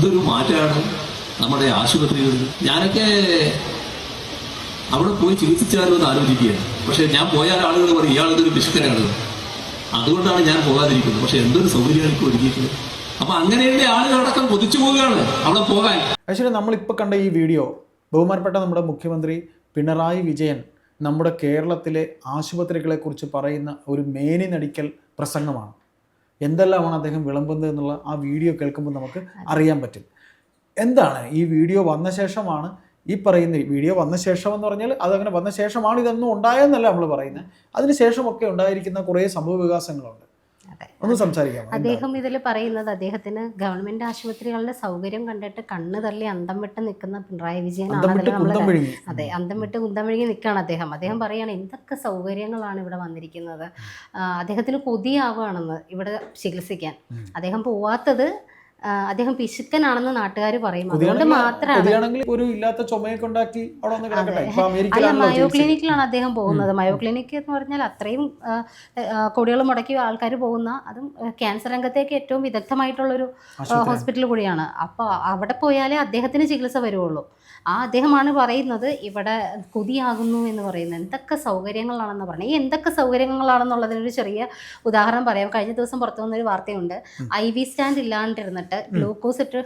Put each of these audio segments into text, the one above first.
എന്തൊരു മാറ്റമാണ് നമ്മുടെ ആശുപത്രികളിൽ? ഞാനൊക്കെ അവിടെ പോയി ചികിത്സിച്ചാലോ എന്ന് ആലോചിക്കുകയാണ്. പക്ഷെ ഞാൻ പോയാൽ ആളുകൾ പറയും ഇയാളൊരു പിശുക്കനാണ് അതുകൊണ്ടാണ് ഞാൻ പോകാതിരിക്കുന്നത്. പക്ഷെ എന്തൊരു സൗകര്യമാണ് ഇപ്പോൾ ഒരുക്കിയിട്ടുള്ളത് അപ്പൊ അങ്ങനെയുള്ള ആളുകളടക്കം കൊതിച്ചു പോവുകയാണ് അവിടെ പോകാൻ. ആക്ച്വലി നമ്മളിപ്പോൾ കണ്ട ഈ വീഡിയോ ബഹുമാനപ്പെട്ട നമ്മുടെ മുഖ്യമന്ത്രി പിണറായി വിജയൻ നമ്മുടെ കേരളത്തിലെ ആശുപത്രികളെക്കുറിച്ച് പറയുന്ന ഒരു മേനി നടിക്കൽ പ്രസംഗമാണ്. എന്തെല്ലാമാണ് അദ്ദേഹം വിളമ്പുന്നത് എന്നുള്ള ആ വീഡിയോ കേൾക്കുമ്പോൾ നമുക്ക് അറിയാൻ പറ്റും. എന്താണ്? ഈ വീഡിയോ വന്ന ശേഷമാണ് ഈ പറയുന്ന വീഡിയോ വന്ന ശേഷം എന്ന് പറഞ്ഞാൽ അതങ്ങനെ വന്ന ശേഷമാണ് ഇതൊന്നും ഉണ്ടായെന്നല്ല നമ്മൾ പറയുന്നത്. അതിന് ശേഷമൊക്കെ ഉണ്ടായിരിക്കുന്ന കുറേ സംഭവ വികാസങ്ങളുണ്ട് അതെ. ഒന്ന് സംസാരിക്കാം. അദ്ദേഹം ഇതിൽ പറയുന്നത് അദ്ദേഹത്തിന് ഗവൺമെന്റ് ആശുപത്രികളുടെ സൗകര്യം കണ്ടിട്ട് കണ്ണ് തള്ളി അന്തം വിട്ട് നിൽക്കുന്ന പിണറായി വിജയൻ വിഴുങ്ങി. അതെ അന്തം വിട്ട് കുന്തം വഴി നിൽക്കുകയാണ് അദ്ദേഹം. അദ്ദേഹം പറയുകയാണ് എന്തൊക്കെ സൗകര്യങ്ങളാണ് ഇവിടെ വന്നിരിക്കുന്നത്? അദ്ദേഹത്തിന് കൊതിയാവുകയാണെന്ന് ഇവിടെ ചികിത്സിക്കാൻ. അദ്ദേഹം പോവാത്തത് അദ്ദേഹം പിശുക്കനാണെന്ന് നാട്ടുകാർ പറയും. അതുകൊണ്ട് മാത്രമാണ് ഒരു ഇല്ലാത്ത ചുമയൊക്കെ ഉണ്ടാക്കി അല്ല മയോ ക്ലിനിക്കിലാണ് അദ്ദേഹം പോകുന്നത്. മയോ ക്ലിനിക് എന്ന് പറഞ്ഞാൽ അത്രയും കൊടികൾ മുടക്കി ആൾക്കാർ പോകുന്ന അതും ക്യാൻസർ രംഗത്തേക്ക് ഏറ്റവും വിദഗ്ധമായിട്ടുള്ളൊരു. ഹോസ്പിറ്റൽ കൂടിയാണ്. അപ്പോൾ അവിടെ പോയാലേ അദ്ദേഹത്തിന് ചികിത്സ വരുള്ളൂ ആ അദ്ദേഹമാണ് പറയുന്നത് ഇവിടെ കൊതിയാകുന്നു എന്ന് പറയുന്നത്. എന്തൊക്കെ സൗകര്യങ്ങളാണെന്ന് പറയുന്നത് ഈ എന്തൊക്കെ സൗകര്യങ്ങളാണെന്നുള്ളതിനൊരു ചെറിയ ഉദാഹരണം പറയാം. കഴിഞ്ഞ ദിവസം പുറത്തു വന്നൊരു വാർത്തയുണ്ട്. ഐ വി സ്റ്റാൻഡ് ഇല്ലാണ്ടിരുന്നിട്ട് ഗ്ലൂക്കോസ് ഇട്ട്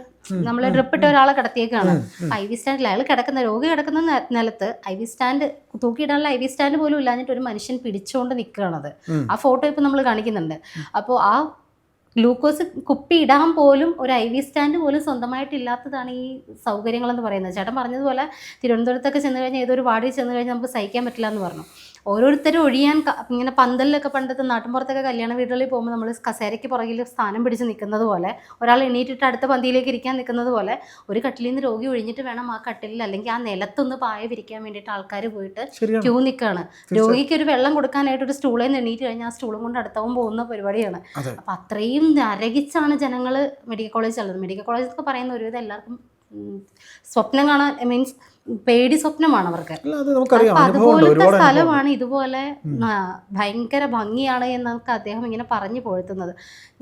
നമ്മൾ ഡ്രിപ്പ് ഇട്ട ഒരാളെ കിടത്തിയേക്കാണ്. ഐ വി സ്റ്റാൻഡിൽ അയാൾ കിടക്കുന്ന രോഗി കിടക്കുന്ന നിലത്ത് ഐ വി സ്റ്റാൻഡ് തൂക്കിയിടാനുള്ള ഐ വി സ്റ്റാൻഡ് പോലും ഇല്ലാഞ്ഞിട്ട് ഒരു മനുഷ്യൻ പിടിച്ചുകൊണ്ട് നിൽക്കുകയാണത് ആ ഫോട്ടോ ഇപ്പം നമ്മൾ കാണിക്കുന്നുണ്ട്. അപ്പോൾ ആ ഗ്ലൂക്കോസ് കുപ്പി ഇടാൻ പോലും ഒരു ഐ വി സ്റ്റാൻഡ് പോലും സ്വന്തമായിട്ടില്ലാത്തതാണ് ഈ സൗകര്യങ്ങളെന്ന് പറയുന്നത്. ചേട്ടൻ പറഞ്ഞതുപോലെ തിരുവനന്തപുരത്തൊക്കെ ചെന്ന് കഴിഞ്ഞാൽ ഏതൊരു വാർഡിൽ ചെന്ന് കഴിഞ്ഞാൽ നമുക്ക് സഹിക്കാൻ പറ്റില്ല എന്ന് പറഞ്ഞു. ഓരോരുത്തരും ഒഴിയാൻ ഇങ്ങനെ പന്തലിലൊക്കെ പണ്ടത്തെ നാട്ടിൻപുറത്തൊക്കെ കല്യാണ വീടുകളിൽ പോകുമ്പോൾ നമ്മൾ കസേരയ്ക്ക് പുറകിൽ സ്ഥാനം പിടിച്ച് നിൽക്കുന്നത് പോലെ ഒരാൾ എണീറ്റിട്ട് അടുത്ത പന്തിയിലേക്ക് ഇരിക്കാൻ നിൽക്കുന്നത് പോലെ ഒരു കട്ടിലിൽ നിന്ന് രോഗി ഒഴിഞ്ഞിട്ട് വേണം ആ കട്ടിലിൽ അല്ലെങ്കിൽ ആ നിലത്തൊന്ന് പായ വിരിക്കാൻ വേണ്ടിയിട്ട് ആൾക്കാർ പോയിട്ട് ക്യൂ നിൽക്കുകയാണ് രോഗിക്ക് ഒരു വെള്ളം കൊടുക്കാനായിട്ട് ഒരു സ്റ്റൂളിൽ നിന്ന് എണീറ്റ് കഴിഞ്ഞാൽ ആ സ്റ്റൂളും കൊണ്ട് അടുത്തവും പോകുന്ന പരിപാടിയാണ്. അപ്പം അത്രയും നരകിച്ചാണ് ജനങ്ങൾ മെഡിക്കൽ കോളേജ് ചെല്ലുന്നത് മെഡിക്കൽ കോളേജ് എന്നൊക്കെ പറയുന്ന ഒരുവിധം എല്ലാവർക്കും സ്വപ്നം കാണാൻ മീൻസ് പേടി സ്വപ്നമാണ് അവർക്ക്. അതുപോലത്തെ സ്ഥലമാണ് ഇതുപോലെ ഭയങ്കര ഭംഗിയാണ് എന്നൊക്കെ അദ്ദേഹം ഇങ്ങനെ പറഞ്ഞു പൊഴുത്തുന്നത്.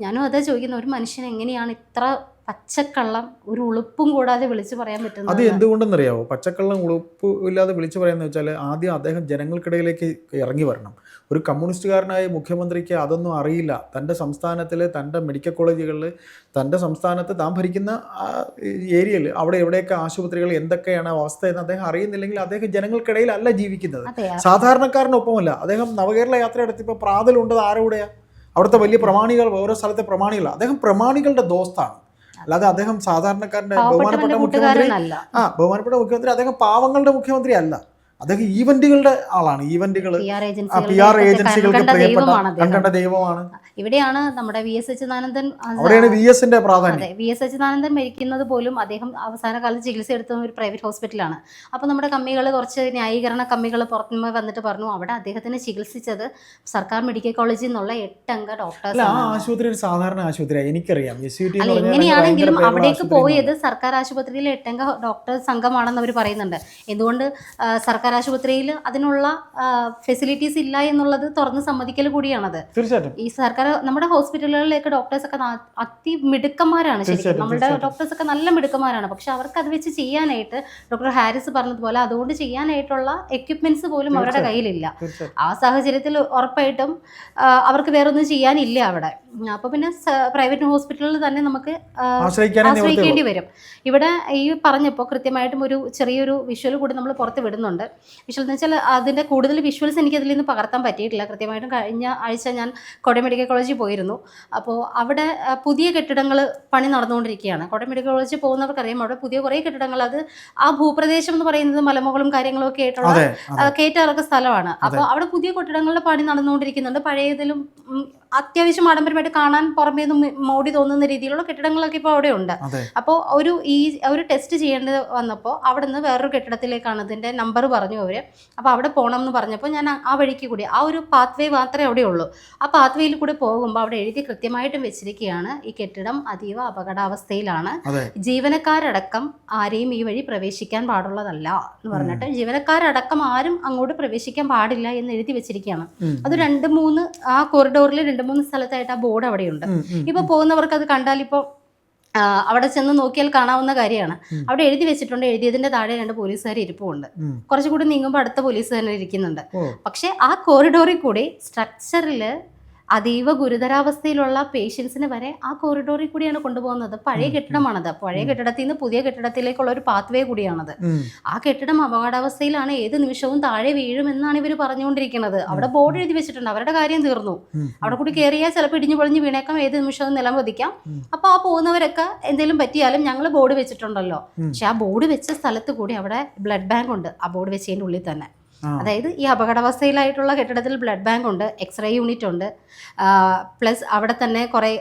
ഞാനും അതാ ചോദിക്കുന്നത് ഒരു മനുഷ്യൻ എങ്ങനെയാണ് ഇത്ര പച്ചക്കള്ളം ഒരു ഉളുപ്പും കൂടാതെ വിളിച്ചു പറയാൻ പറ്റുന്നത് അത് എന്തുകൊണ്ടെന്ന് എന്തുകൊണ്ടെന്നറിയാവോ? പച്ചക്കള്ളം ഉളുപ്പ് ഇല്ലാതെ വിളിച്ചു പറയുന്നത് വെച്ചാൽ ആദ്യം അദ്ദേഹം ജനങ്ങൾക്കിടയിലേക്ക് ഇറങ്ങി വരണം. ഒരു കമ്മ്യൂണിസ്റ്റുകാരനായ മുഖ്യമന്ത്രിക്ക് അതൊന്നും അറിയില്ല. തന്റെ സംസ്ഥാനത്തിൽ തന്റെ മെഡിക്കൽ കോളേജുകളിൽ തന്റെ സംസ്ഥാനത്ത് താൻ ഭരിക്കുന്ന ഏരിയയിൽ അവിടെ എവിടെയൊക്കെ ആശുപത്രികൾ എന്തൊക്കെയാണ് അവസ്ഥ എന്ന് അദ്ദേഹം അറിയുന്നില്ലെങ്കിൽ അദ്ദേഹം ജനങ്ങൾക്കിടയിലല്ല ജീവിക്കുന്നത്. സാധാരണക്കാരനൊപ്പമല്ല. അദ്ദേഹം നവകേരള യാത്ര എടുത്തിപ്പോൾ പ്രാതലുണ്ടത് ആരോടെയാണ് അവിടുത്തെ വലിയ പ്രമാണികൾ ഓരോ സ്ഥലത്തെ പ്രമാണികൾ അദ്ദേഹം പ്രമാണികളുടെ ദോസ്താണ്. അല്ലാതെ അദ്ദേഹം സാധാരണക്കാരന്റെ ബഹുമാനപ്പെട്ട മുഖ്യമന്ത്രി ആ ബഹുമാനപ്പെട്ട മുഖ്യമന്ത്രി അദ്ദേഹം പാവങ്ങളുടെ മുഖ്യമന്ത്രി അല്ല അദ്ദേഹം ഈവന്റുകളുടെ ആളാണ്. ഈവന്റുകൾ പി ആർ ഏജൻസികൾക്ക് പ്രിയപ്പെട്ട ദൈവമാണ് ദൈവമാണ്. ഇവിടെയാണ് നമ്മുടെ വി എസ് അച്യുതാനന്ദൻ അവിടെയാണ് വി എസിന്റെ പ്രാധാന്യം. വി എസ് അച്യുതാനന്ദൻ മരിക്കുന്നത് പോലും അദ്ദേഹം അവസാന കാലത്ത് ചികിത്സ എടുത്ത ഒരു പ്രൈവറ്റ് ഹോസ്പിറ്റലാണ് അപ്പോൾ നമ്മുടെ കമ്മികൾ കുറച്ച് ന്യായീകരണ കമ്മികൾ പുറത്തുനിന്ന് വന്നിട്ട് പറഞ്ഞു അവിടെ അദ്ദേഹത്തിന് ചികിത്സിച്ചത് സർക്കാർ മെഡിക്കൽ കോളേജിൽ നിന്നുള്ള എട്ടംഗ ഡോക്ടേഴ്സ് ആശുപത്രി ഒരു സാധാരണ ആശുപത്രിയാണ് എനിക്കറിയാം. എങ്ങനെയാണെങ്കിലും അവിടേക്ക് പോയത് സർക്കാർ ആശുപത്രിയിലെ എട്ടംഗ ഡോക്ടർ സംഘമാണെന്ന് അവർ പറയുന്നുണ്ട്. എന്തുകൊണ്ട് സർക്കാർ ആശുപത്രിയിൽ അതിനുള്ള ഫെസിലിറ്റീസ് ഇല്ല എന്നുള്ളത് തുറന്ന് സമ്മതിക്കൽ കൂടിയാണത്. തീർച്ചയായിട്ടും. ഈ സർക്കാർ നമ്മുടെ ഹോസ്പിറ്റലുകളിലേക്ക് ഡോക്ടേഴ്സ് ഒക്കെ അതിമിടുക്കന്മാരാണ് അതി മിടുക്കന്മാരാണ് ശരിക്കും. നമ്മുടെ. ഡോക്ടേഴ്സ് ഒക്കെ നല്ല മിടുക്കന്മാരാണ്. പക്ഷെ അവർക്ക് അത് വെച്ച് ചെയ്യാനായിട്ട് ഡോക്ടർ ഹാരിസ് പറഞ്ഞതുപോലെ അതുകൊണ്ട് ചെയ്യാനായിട്ടുള്ള എക്യുപ്മെന്റ്സ് പോലും അവരുടെ കയ്യിലില്ല. ആ സാഹചര്യത്തിൽ ഉറപ്പായിട്ടും അവർക്ക് വേറൊന്നും ചെയ്യാനില്ല അവിടെ. അപ്പൊ പിന്നെ പ്രൈവറ്റ് ഹോസ്പിറ്റലിൽ തന്നെ നമുക്ക് ആശ്രയിക്കേണ്ടി വരും. ഇവിടെ ഈ പറഞ്ഞപ്പോൾ കൃത്യമായിട്ടും ഒരു ചെറിയൊരു വിഷ്വൽ കൂടി നമ്മൾ പുറത്ത് വിടുന്നുണ്ട്. വിഷ്വൽ എന്ന് വെച്ചാൽ അതിന്റെ കൂടുതൽ വിഷ്വൽസ് എനിക്ക് അതിൽ നിന്ന് പകർത്താൻ പറ്റിയിട്ടില്ല. കൃത്യമായിട്ടും കഴിഞ്ഞ ആഴ്ച ഞാൻ കോട്ടയം മെഡിക്കൽ കോളേജിൽ പോയിരുന്നു. അപ്പോൾ അവിടെ പുതിയ കെട്ടിടങ്ങൾ പണി നടന്നുകൊണ്ടിരിക്കുകയാണ്. കോട്ടയം മെഡിക്കൽ കോളേജിൽ പോകുന്നവർക്കറിയാം അവിടെ പുതിയ കുറേ കെട്ടിടങ്ങൾ അത് ആ ഭൂപ്രദേശം എന്ന് പറയുന്നത് മലമുകളും കാര്യങ്ങളും ഒക്കെ ആയിട്ടുള്ള കയറ്റാറൊക്കെ സ്ഥലമാണ്. അപ്പോൾ അവിടെ പുതിയ കെട്ടിടങ്ങളുടെ പണി നടന്നുകൊണ്ടിരിക്കുന്നുണ്ട്. പഴയതിലും അത്യാവശ്യം ആഡംബരമായിട്ട് കാണാൻ പുറമേ നിന്ന് മോടി തോന്നുന്ന രീതിയിലുള്ള കെട്ടിടങ്ങളൊക്കെ ഇപ്പോൾ അവിടെ ഉണ്ട് അപ്പോൾ ഒരു ഈ ഒരു ടെസ്റ്റ് ചെയ്യേണ്ടത് വന്നപ്പോൾ അവിടെ നിന്ന് വേറൊരു കെട്ടിടത്തിലേക്കാണ് ഇതിന്റെ നമ്പർ പറഞ്ഞു അവർ അപ്പോൾ അവിടെ പോകണം എന്ന് പറഞ്ഞപ്പോൾ ഞാൻ ആ- വഴിക്ക് കൂടി ആ ഒരു പാത്ത് വേ മാത്രമേ അവിടെ ഉള്ളൂ. ആ പാത്ത് വേയിൽ കൂടി പോകുമ്പോൾ അവിടെ എഴുതി കൃത്യമായിട്ടും വെച്ചിരിക്കുകയാണ് ഈ കെട്ടിടം അതീവ അപകടാവസ്ഥയിലാണ്. ജീവനക്കാരടക്കം ആരെയും ഈ വഴി പ്രവേശിക്കാൻ പാടുള്ളതല്ല എന്ന് പറഞ്ഞിട്ട് ജീവനക്കാരടക്കം ആരും അങ്ങോട്ട് പ്രവേശിക്കാൻ പാടില്ല എന്ന് എഴുതി വെച്ചിരിക്കുകയാണ്. അത് രണ്ട് മൂന്ന് ആ കോറിഡോറിൽ രണ്ട് മൂന്ന് സ്ഥലത്തായിട്ട് ആ ബോർഡ് അവിടെയുണ്ട്. ഇപ്പൊ പോകുന്നവർക്ക് അത് കണ്ടാൽ ഇപ്പോൾ അവിടെ ചെന്ന് നോക്കിയാൽ കാണാവുന്ന കാര്യമാണ്. അവിടെ എഴുതി വെച്ചിട്ടുണ്ട് എഴുതിയതിന്റെ താഴെ രണ്ട് പോലീസുകാർ ഇരിപ്പുണ്ട്. കുറച്ചുകൂടി നീങ്ങുമ്പോൾ അടുത്ത പോലീസ് തന്നെ ഇരിക്കുന്നുണ്ട് പക്ഷെ ആ കോറിഡോറിൽ കൂടി സ്ട്രക്ചറിൽ അതീവ ഗുരുതരാവസ്ഥയിലുള്ള പേഷ്യൻസിന് വരെ ആ കോറിഡോറിൽ കൂടിയാണ് കൊണ്ടുപോകുന്നത്. പഴയ കെട്ടിടമാണത്. പഴയ കെട്ടിടത്തിൽ നിന്ന് പുതിയ കെട്ടിടത്തിലേക്കുള്ള ഒരു പാത്വേ കൂടിയാണത്. ആ കെട്ടിടം അപകടാവസ്ഥയിലാണ് ഏത് നിമിഷവും താഴെ വീഴുമെന്നാണ് ഇവർ പറഞ്ഞുകൊണ്ടിരിക്കുന്നത്. അവിടെ ബോർഡ് എഴുതി വെച്ചിട്ടുണ്ട്. അവരുടെ കാര്യം തീർന്നു. അവിടെ കൂടി കയറിയാൽ ചിലപ്പോൾ ഇടിഞ്ഞു പൊളിഞ്ഞ് വീണേക്കാം. ഏത് നിമിഷവും നിലം വധിക്കാം അപ്പൊ അപ്പോൾ ആ പോകുന്നവരൊക്കെ എന്തെങ്കിലും പറ്റിയാലും ഞങ്ങൾ ബോർഡ് വെച്ചിട്ടുണ്ടല്ലോ. പക്ഷെ ആ ബോർഡ് വെച്ച സ്ഥലത്ത് കൂടി അവിടെ ബ്ലഡ് ബാങ്ക് ഉണ്ട്. ആ ബോർഡ് വെച്ചതിന്റെ ഉള്ളിൽ തന്നെ. അതായത് ഈ അപകടാവസ്ഥയിലായിട്ടുള്ള കെട്ടിടത്തിൽ ബ്ലഡ് ബാങ്ക് ഉണ്ട് എക്സ്റേ യൂണിറ്റ് ഉണ്ട്. പ്ലസ് അവിടെ തന്നെ കുറേ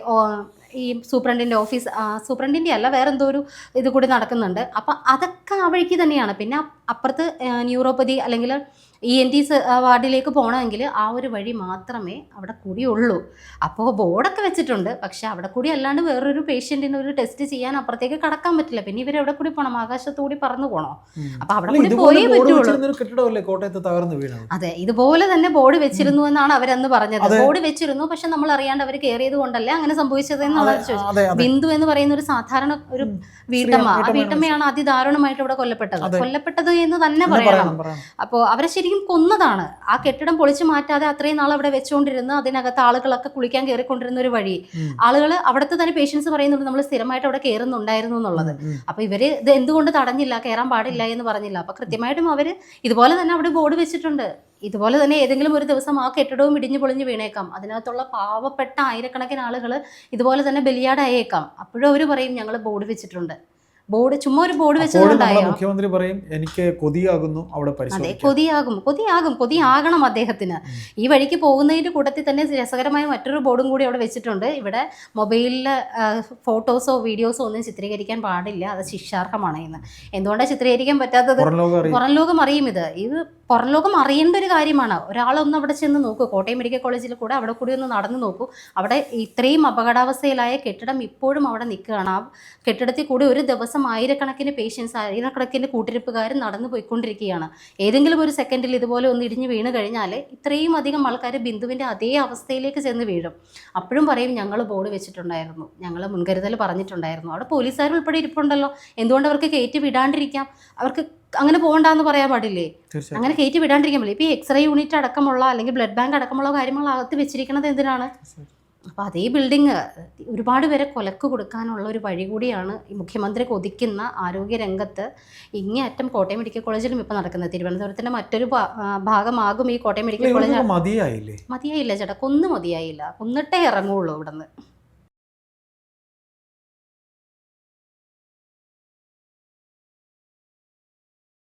ഈ സൂപ്രണ്ടിന്റെ ഓഫീസ് സൂപ്രണ്ടിന്റെ അല്ല വേറെന്തോ ഒരു ഇത് കൂടി നടക്കുന്നുണ്ട്. അപ്പം അതൊക്കെ ആ വഴിക്ക് തന്നെയാണ്. പിന്നെ അപ്പുറത്ത് ന്യൂറോപ്പതി അല്ലെങ്കിൽ ഇ എൻ ടി വാർഡിലേക്ക് പോകണമെങ്കിൽ ആ ഒരു വഴി മാത്രമേ അവിടെ കൂടി ഉള്ളൂ അപ്പോൾ ബോർഡൊക്കെ വെച്ചിട്ടുണ്ട്. പക്ഷേ അവിടെ കൂടി അല്ലാണ്ട് വേറൊരു പേഷ്യന്റിന് ഒരു ടെസ്റ്റ് ചെയ്യാൻ അപ്പുറത്തേക്ക് കടക്കാൻ പറ്റില്ല. പിന്നെ ഇവർ എവിടെ കൂടി പോകണം? ആകാശത്തുകൂടി പറന്നു പോകണോ? അപ്പോൾ അവിടെ കൂടി പോയേ പറ്റുള്ളൂ. അതെ ഇതുപോലെ തന്നെ ബോർഡ് വെച്ചിരുന്നു എന്നാണ് അവരന്ന് പറഞ്ഞത്. ബോർഡ് വെച്ചിരുന്നു പക്ഷെ നമ്മൾ അറിയാണ്ട് അവർ കയറിയത് കൊണ്ടല്ലേ അങ്ങനെ സംഭവിച്ചത് എന്നുള്ള ചോദിച്ചു ബിന്ദു എന്ന് പറയുന്ന ഒരു സാധാരണ ഒരു. വീട്ടമ്മ ആ വീട്ടമ്മയാണ് അതിദാരുണമായിട്ട് ഇവിടെ കൊല്ലപ്പെട്ടത്. കൊല്ലപ്പെട്ടത് എന്ന് തന്നെ പറയണം. അപ്പോൾ അവരെ ശരിക്കും കൊന്നതാണ്. ആ കെട്ടിടം പൊളിച്ചു മാറ്റാതെ അത്രയും നാൾ അവിടെ വെച്ചുകൊണ്ടിരുന്ന് അതിനകത്ത് ആളുകളൊക്കെ കുളിക്കാൻ കയറിക്കൊണ്ടിരുന്ന ഒരു വഴി. ആളുകൾ അവിടുത്തെ തന്നെ പേഷ്യൻസ് പറയുന്നുണ്ട് നമ്മൾ സ്ഥിരമായിട്ട് അവിടെ കയറുന്നുണ്ടായിരുന്നു എന്നുള്ളത്. അപ്പൊ ഇവർ ഇത് എന്തുകൊണ്ട് തടഞ്ഞില്ല? കയറാൻ പാടില്ല എന്ന് പറഞ്ഞില്ല. അപ്പൊ കൃത്യമായിട്ടും അവർ ഇതുപോലെ തന്നെ അവിടെ ബോർഡ് വെച്ചിട്ടുണ്ട്. ഇതുപോലെ തന്നെ ഏതെങ്കിലും ഒരു ദിവസം ആ കെട്ടിടവും ഇടിഞ്ഞു പൊളിഞ്ഞു വീണേക്കാം. അതിനകത്തുള്ള പാവപ്പെട്ട ആയിരക്കണക്കിന് ആളുകൾ ഇതുപോലെ തന്നെ ബലിയാടായേക്കാം. അപ്പോഴും അവർ പറയും ഞങ്ങൾ ബോർഡ് വെച്ചിട്ടുണ്ട്. ബോർഡ് ചുമ്മാ ഒരു ബോർഡ് വെച്ചതുകൊണ്ടായോ? മുഖ്യമന്ത്രി പറയും എനിക്ക് കൊതിയാകുന്നു അവിടെ അതെ കൊതിയാകും കൊതിയാകും കൊതിയാകണം അദ്ദേഹത്തിന്. ഈ വഴിക്ക് പോകുന്നതിന്റെ കൂട്ടത്തിൽ തന്നെ രസകരമായ മറ്റൊരു ബോർഡും കൂടി അവിടെ വെച്ചിട്ടുണ്ട്. ഇവിടെ മൊബൈലിൽ ഫോട്ടോസോ വീഡിയോസോ ഒന്നും ചിത്രീകരിക്കാൻ പാടില്ല. അത് ശിക്ഷാർഹമാണ് എന്ന്. എന്തുകൊണ്ടാണ് ചിത്രീകരിക്കാൻ പറ്റാത്തത്? പുറം ലോകം അറിയും ഇത്. ഇത് പുറം ലോകം അറിയേണ്ട ഒരു കാര്യമാണ്. ഒരാളൊന്ന് അവിടെ ചെന്ന് നോക്കൂ. കോട്ടയം മെഡിക്കൽ കോളേജിൽ കൂടെ അവിടെ കൂടി ഒന്ന് നടന്നു നോക്കൂ. അവിടെ ഇത്രയും അപകടാവസ്ഥയിലായ കെട്ടിടം ഇപ്പോഴും അവിടെ നിൽക്കുകയാണ്. ആ കെട്ടിടത്തിൽ കൂടി ഒരു ദിവസം ആയിരക്കണക്കിന് പേഷ്യൻസ് ആയിരക്കണക്കിന് കൂട്ടിരിപ്പുകാർ നടന്നു പോയിക്കൊണ്ടിരിക്കുകയാണ്. ഏതെങ്കിലും ഒരു സെക്കൻഡിൽ ഇതുപോലെ ഒന്ന് ഇടിഞ്ഞ് വീണ് കഴിഞ്ഞാൽ ഇത്രയും അധികം ആൾക്കാർ ബിന്ദുവിന്റെ അതേ അവസ്ഥയിലേക്ക് ചെന്ന് വീഴും. അപ്പോഴും പറയും ഞങ്ങൾ ബോർഡ് വെച്ചിട്ടുണ്ടായിരുന്നു. ഞങ്ങൾ മുൻകരുതൽ പറഞ്ഞിട്ടുണ്ടായിരുന്നു. അവിടെ പോലീസുകാർ ഉൾപ്പെടെ ഇരിപ്പുണ്ടല്ലോ. എന്തുകൊണ്ട് അവർക്ക് കയറ്റി വിടാണ്ടിരിക്കാം? അവർക്ക് അങ്ങനെ പോകണ്ടെന്ന് പറയാൻ പാടില്ലേ? അങ്ങനെ കയറ്റി വിടാണ്ടിരിക്കാൻ പറ്റില്ല ഇപ്പൊ എക്സ്റേ യൂണിറ്റ് അടക്കമുള്ള അല്ലെങ്കിൽ ബ്ലഡ് ബാങ്ക് അടക്കമുള്ള കാര്യങ്ങൾ അകത്ത് വെച്ചിരിക്കുന്നത് എന്തിനാണ്? അപ്പൊ അതേ ബിൽഡിങ് ഒരുപാട് പേരെ കൊലക്ക് കൊടുക്കാനുള്ള ഒരു വഴി കൂടിയാണ് ഈ മുഖ്യമന്ത്രി കൊതിക്കുന്ന ആരോഗ്യ രംഗത്ത് ഇങ്ങേയറ്റം കോട്ടയം മെഡിക്കൽ കോളേജിലും ഇപ്പൊ നടക്കുന്നത്. തിരുവനന്തപുരത്തിന്റെ മറ്റൊരു ഭാഗമാകും ഈ കോട്ടയം മെഡിക്കൽ കോളേജ്. മതിയായില്ല ചേട്ടാ. കൊന്നു മതിയായില്ല. കൊന്നിട്ടേ ഇറങ്ങുള്ളൂ ഇവിടുന്ന്.